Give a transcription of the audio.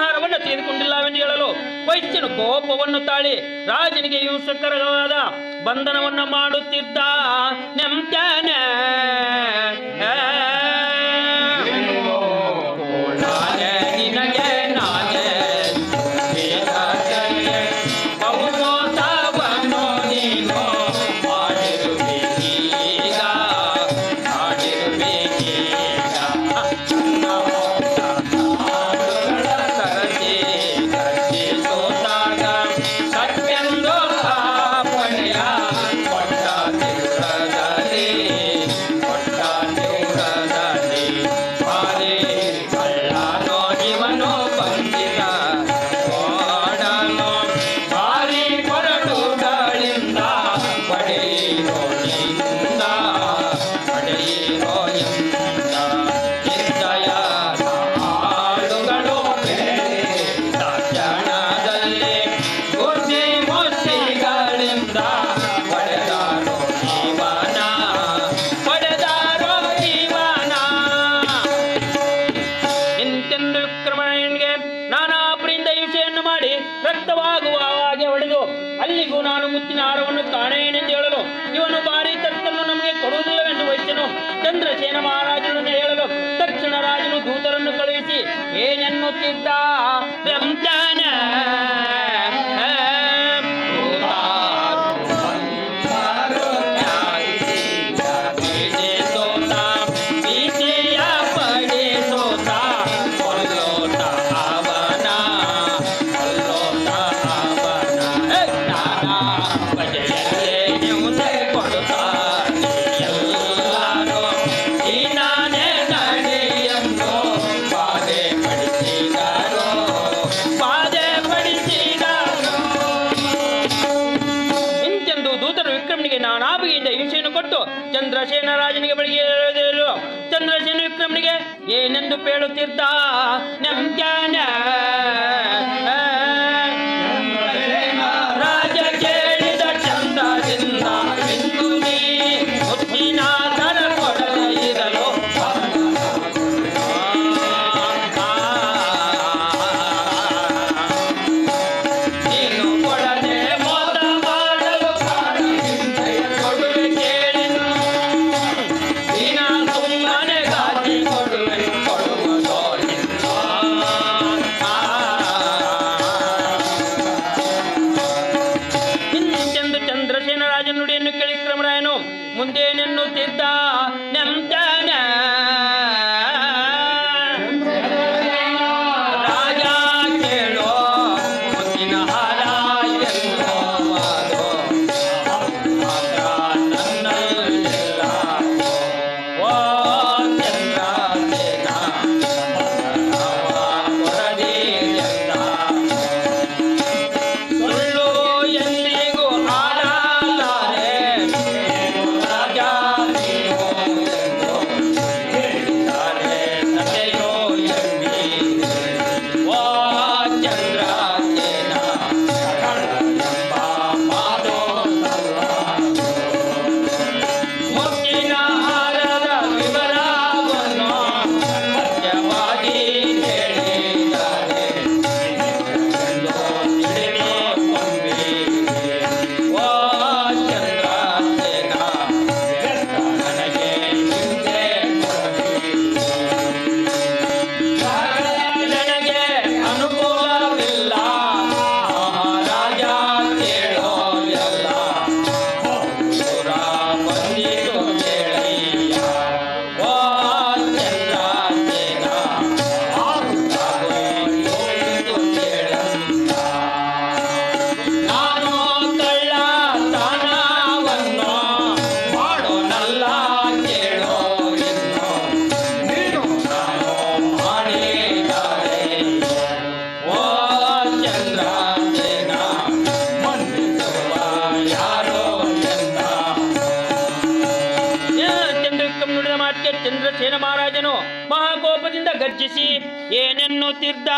ಆಹಾರವನ್ನು ತೆಗೆದುಕೊಂಡಿಲ್ಲವೆಂದು ಹೇಳಲು ವೈದ್ಯನು ಕೋಪವನ್ನು ತಾಳಿ ರಾಜನಿಗೆ ಹಿಂಸಕರವಾದ ಬಂಧನವನ್ನು ಮಾಡುತ್ತಿದ್ದ ನೆಮ್ತಾನೆ दा ಎಂದು ಪೇಳುತ್ತಿದ್ದ ನುಡಿಯನ್ನು ಕೇಳಿ ಕ್ರಮರಾಯನು ಮುಂದೇನೆನ್ನುತ್ತಿದ್ದ ನಂತನ ಏನೆನ್ನುತ್ತಿದ್ದ